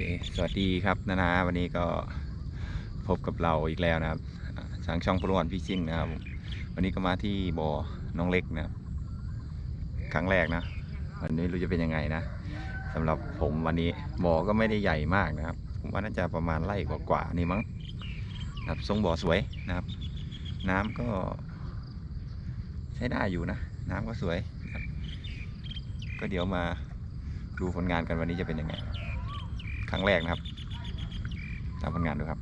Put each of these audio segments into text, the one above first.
คสวัสดีครับนานาวันนี้ก็พบกับเราอีกแล้วนะครับทางช่องพลวันพี่ชิ่งนะครับ วันนี้ก็มาที่บ่อน้องเล็กนะครับครั้งแรกนะวันนี้รู้จะเป็นยังไงนะสำหรับผมวันนี้บ่อก็ไม่ได้ใหญ่มากนะครับ ผมว่าน่าจะประมาณไร่กว่าๆนี่มั้งนะครับทรงบ่อสวยนะครับ น้ำก็ ใช้ได้อยู่นะ น้ำก็สวยนะก็เดี๋ยวมาดูผลงานกันวันนี้จะเป็นยังไง ครั้งแรกนะครับตามผลงานดูครับ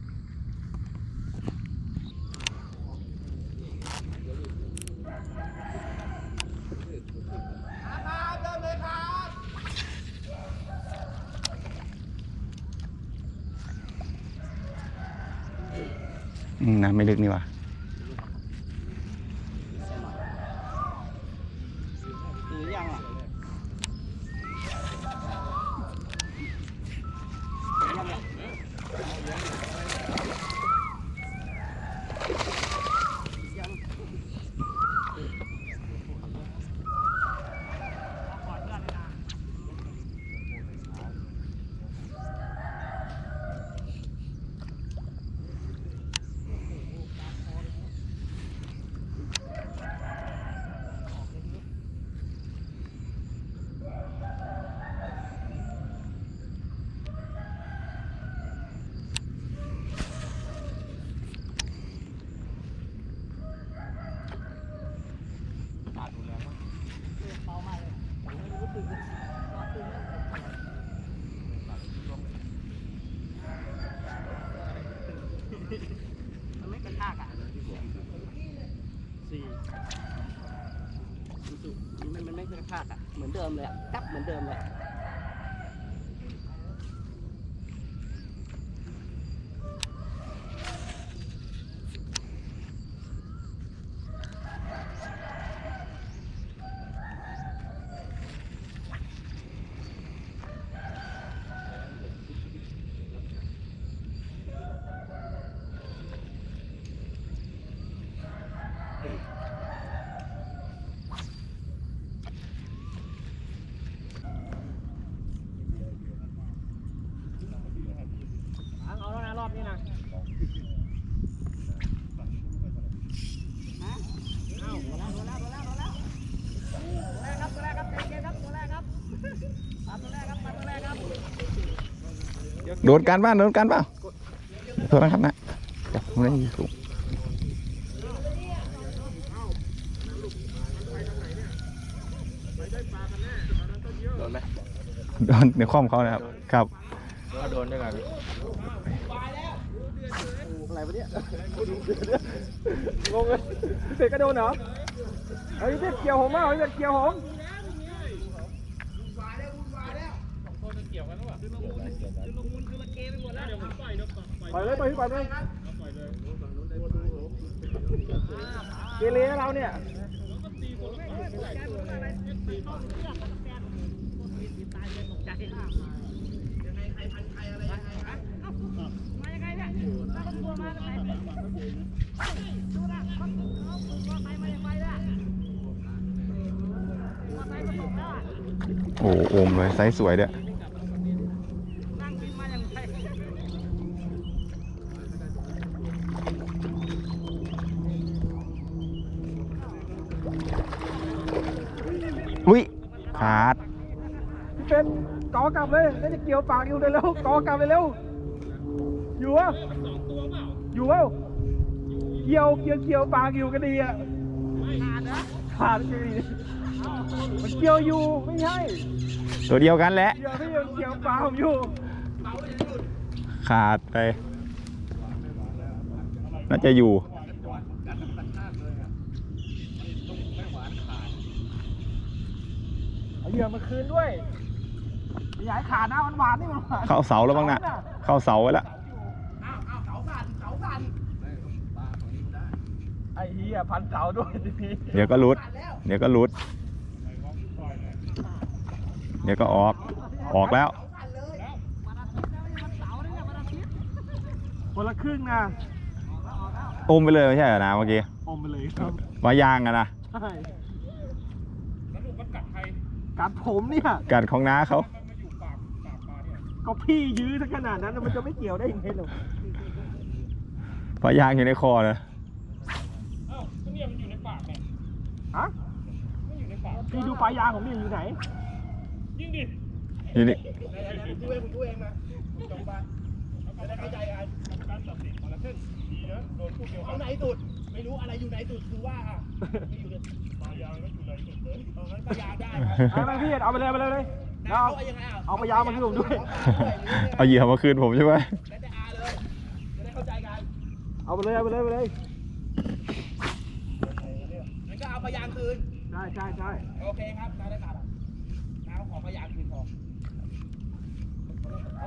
น้ำไม่ลึกนี่ว่า เหมือนเดิมเลยอะจับเหมือนเดิมเลย เอาแล้วนะรอบนี้นะฮะเอาตัวแรกตัวแรกตัวแรกตัวแรกตัวแรกครับตัวแรกครับใจเย็นครับตัวแรกครับปลาตัวแรกครับปลาตัวแรกครับ โดนการบ้านโดนการเปล่าโทษนะครับนะจับไม่ได้ถูกโดนไหมโดนในข้อมเขานะครับ ครับก็โดนด้วยกันอะไรวะเนี่ยงงเลยเสกกระโดนเหรอเฮ้ยเด็กเกี่ยวผมมาเฮ้ยเด็กเกี่ยวผม ปล่อยเลยปล่อยพี่ปล่อยเลยเกเรนะเราเนี่ยโอ้โอมเลยไซส์สวยด้วยอุ้ยขาด เป็นกอกลับ เลยแล้วจะเกี่ยวปากอยู่เร็วๆกอกลับไปเร็ว อยู่วะอยู่วะเกี่ยวเกี่ยวเกี่ยวปากอยู่ก็ดีอะขาดนะขาดก็ดีมันเกี่ยวอยู่ไม่ใช่ตัวเดียวกันแหละเกี่ยวไม่ยังเกี่ยวปากผมอยู่ ขาดไป น่าจะอยู่เอาเหยื่อมาคืนด้วยอ ย่าให้ขาดนะมันหวานนี่มันหวานเข้าเสาแล้วบ้างนะเข้าเสาไว้แล้วไอ้เหี้ยพันเสาด้วยทีนี้เดี๋ยวก็รุด เดี๋ยวก็รุด เดี๋ยวก็ออก ออกแล้ว คนละครึ่งนะอมไปเลยไม่ใช่เหรอนะเมื่อกี้อมไปเลยครับวายางอะนะใช่กัดผมเนี่ย กัดของน้าเขา กก็พี่ยื้อสักขนาดนั้นมันจะไม่เกี่ยวได้ยังไงหรอกปลายางอยู่ในคอนะอ้าวก็เนี่ยมันอยู่ในปากไงฮะไม่อยู่ในปากพี่ดูปลายยางของนี่อยู่ไหน ยิงดิอยู่นี่ดูเองดูเองนะจงไปจะได้เข้าใจกันการตัดสินคนละครึ่งดีนะโดนพวกเดียวกันเอาไหนสุด ไม่รู้อะไรอยู่ไหนสุดคือว่าอะไม่อยู่ในปลายยางก็อยู่ในสุดเลยเอางั้นพยายามได้ครับเอาไปพี่เอาไปเลยเอาไปเลย เลยนะเอาเอายังไงอะเอาปลายยางมาให้ผมด้วย เอาเหยื่อมาคืนผมใช่ไหมแล้วแต่อาเลยจะได้เข้าใจกันเอาไปเลยเอาไปเลยเอาไปเลยงั้นก็เอาพยานคืน ใช่ใช่ใช่โอเคครับได้ได้ครับน้าขอพยานคืนพอ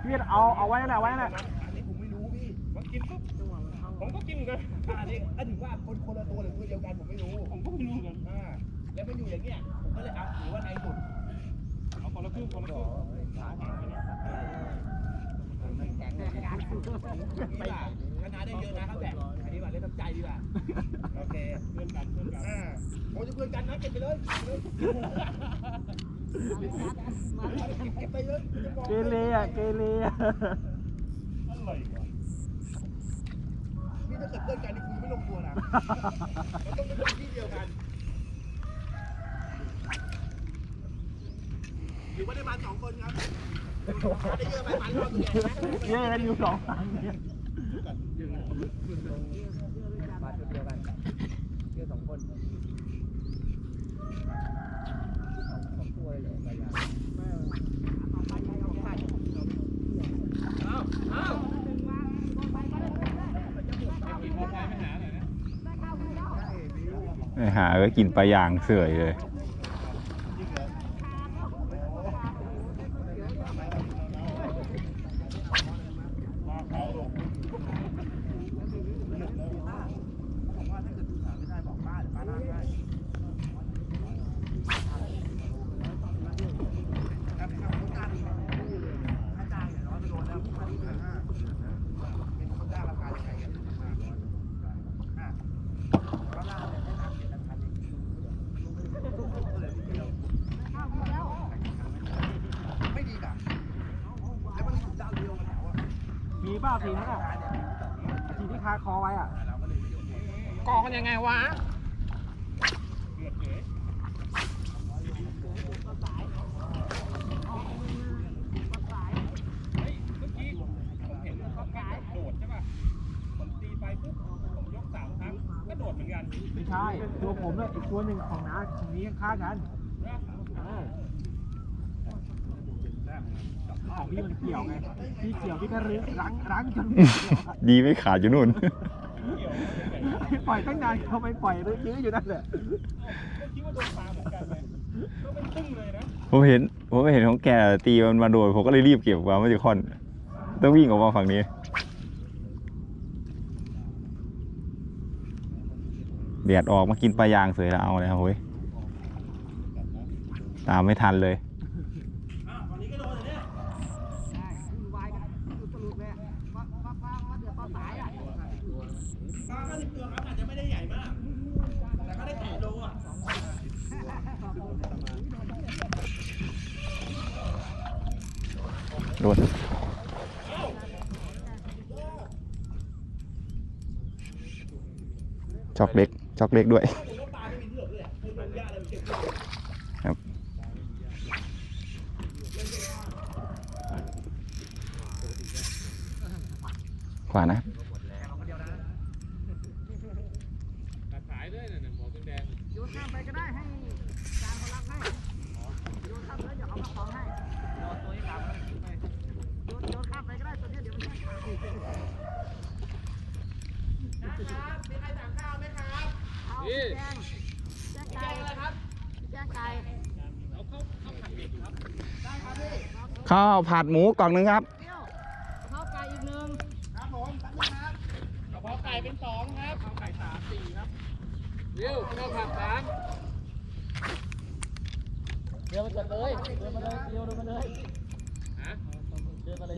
พี่เอาเอาไว้นั่นแหละไว้นั่นแหละอันนี้ผมไม่รู้พี่มันกินปุ๊บผมก็กินกันอันนี้ก็ถือว่าคนคนละตัวหรือตัวเดียวกันผมไม่รู้ ผมก็ไม่รู้กันอ่าแล้วมันอยู่อย่างเงี้ยผมก็เลยเอาถือว่าไหนสุดเอา คนละครึ่งคนละครึ่งไปก็นาได้เยอะนะครับแบบอันนี้ว่าเล่นน้ำใจดีกว่าโอเคเพื่อนกันเพื่อนกันอ่าผมจะเพื่อนกันนะเก็บไปเลยเก็บไปเลยเกเรอะเกเรอะอะไรวะนี่ถ้าเกิดเพื่อนกันนี่คุณไม่ลงตัวนะมันต้องเป็นคนที่เดียวกัน อยู่านได้มาสองคนครับได้เยอะไปมันรอบตัวเองนะเยอะกันอยู่สองครั้งเนี่ยไปหาก็กินปลายางเสื่อยเลย ไม่ดีแบบแล้วมันดาวเดียวกันแล้วอะ มีบ้าสีนั่นอะสีที่คาคอไว้อะก่อกันยังไงวะเดือดเลยเฮ้ยเมื่อกี้ผมเห็นเขากระโดดใช่ป่ะผมตีไปปุ๊บผมยกสามครั้งก็โดดเหมือนกันไม่ใช่ ตัวผมเนี่ยอีกตัวหนึ่งของน้าของนี้ข้างๆกันเออ ของพี่มันเกี่ยวไงพี่เกี่ยวพี่ก็รึรั้งรั้งจนดีไม่ขาดอยู่นู่น ปล่อยตั้งนานเขาไม่ปล่อยเลยยื้ออยู่นั่นแหละคิดว่าโดนปลาเหมือนกันเลยก็เป็นตึ้งเลยนะผมเห็นผมเห็นของแกตีมันมาโดนผมก็เลยรีบเก็บมาไม่จะค่อน ต้องวิ่งออกมาฝั่งนี้เดียดออกมากินปลายางเสยแล้วเอาเลยครับเฮ้ยตามไม่ทันเลย ปลาห้าสิบตัวครับอาจจะไม่ได้ใหญ่มาก แต่ก็ได้แปดโลอะโดนช็อกเล็กช็อกเล็กด้วยครับขวานะ ขายด้วยนะหมอแดง โยนข้ามไปก็ได้ให้จานเขารับให้โยนข้ามแล้วเดี๋ยวเขามาของให้โยนตัวนี้ตามโยนโยนข้ามไปก็ได้ตัวเนี้ยเดี๋ยวมันแย่งขาด นะครับมีใครสั่งข้าวไหมครับ เอาแจ้งแจ้งไก่ครับแจ้งไก่ เอาเข้าเข้าผัดเด็กครับ ได้ครับพี่ ข้าวผัดหมูกล่องหนึงครับเปรี้ยวข้าวไก่อีกหนึ่งครับผมแป๊บนึงครับกระเพาะไก่เป็นสองครับข้าวไก่สามสี่ครับเร็วข้าวผัดสามเดินมาจัดเลยเดินมาเลยเดียวเดินมาเลยฮะเดินมาเลย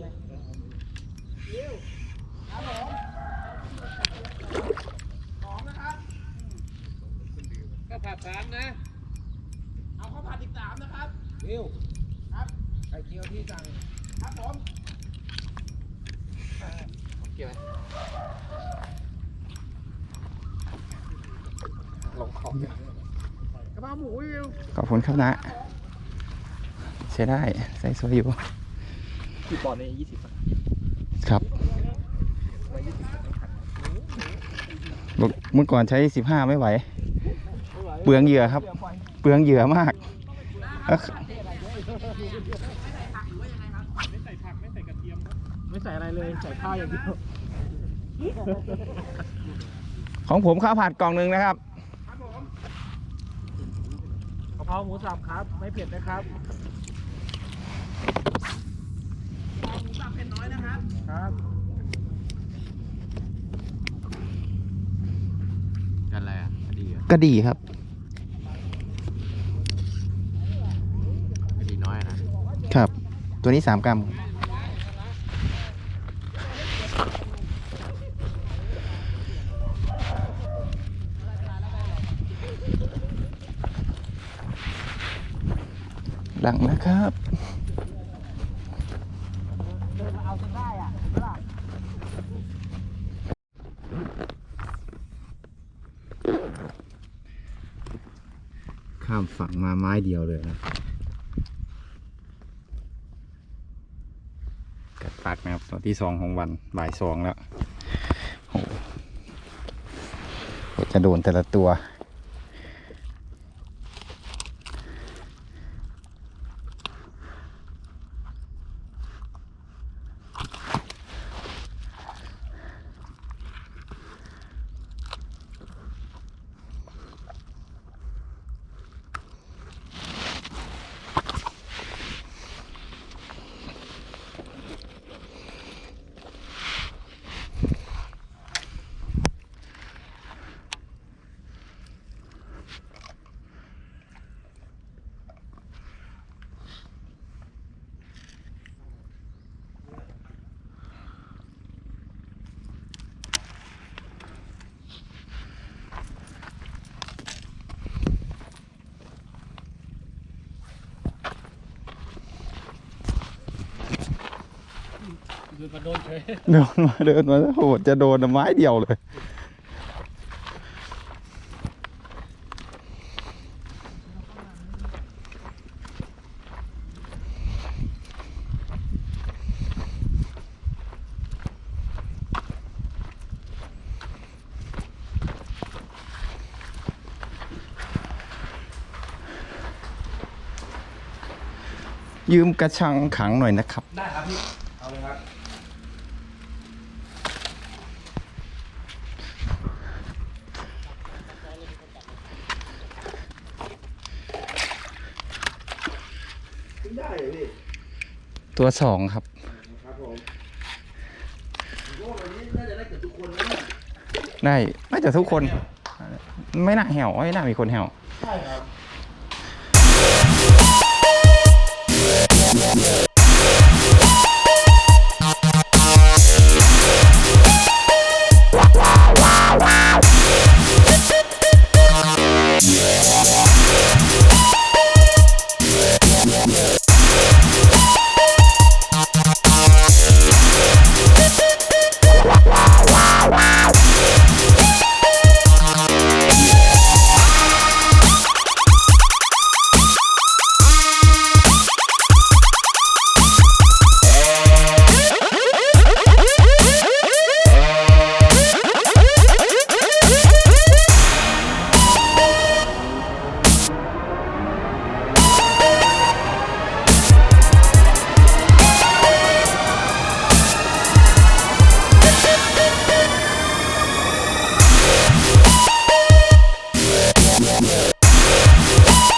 สองนะครับข้าวผัดสามนะ เอาข้าวผัดอีกสามนะครับเร็วครับ ไข่เจียวที่สั่งครับผมเกี่ยวไหมลงของกระเพราหมูวิวขอบคุณครับนะ ใช้ได้ใส่สวยอยู่กี่ปอนด์นี่ยี่สิบครับบอกเมื่อก่อนใช้15ไม่ไหว เปลืองเหยื่อครับ เปลืองเหยื่อมากเอ้อไม่ใส่อะไรเลยใส่ข้าวอย่างเดียวของผมข้าวผัดกล่องหนึ่งนะครับกะเพราหมูสับครับ ไม่เผ็ดนะครับหมูสับเผ็ดน้อยนะครับ ครับ กันอะไรอะคดีอะก็ดีครับ คดีน้อยนะครับ ตัวนี้ 3 กรัม หลังนะครับข้ามฝั่งมาไม้เดียวเลยนะกัดปากนะครับตัวที่สองของวันบ่ายสองแล้วโอ้โหจะโดนแต่ละตัว คือมาโดนเฉยเดินมาเดินมาโอ้โหจะโดนไม้เดียวเลย ยืมกระชังขังหน่อยนะครับ ได้ครับพี่ เอาเลยครับ ได้เลยพี่ ตัวสองครับ ครับผมผมว่าวันนี้น่าจะได้เกือบทุกคนนะได้น่าจะทุกคน ไม่น่าแหวไม่น่ามีคนแหวใช่ครับ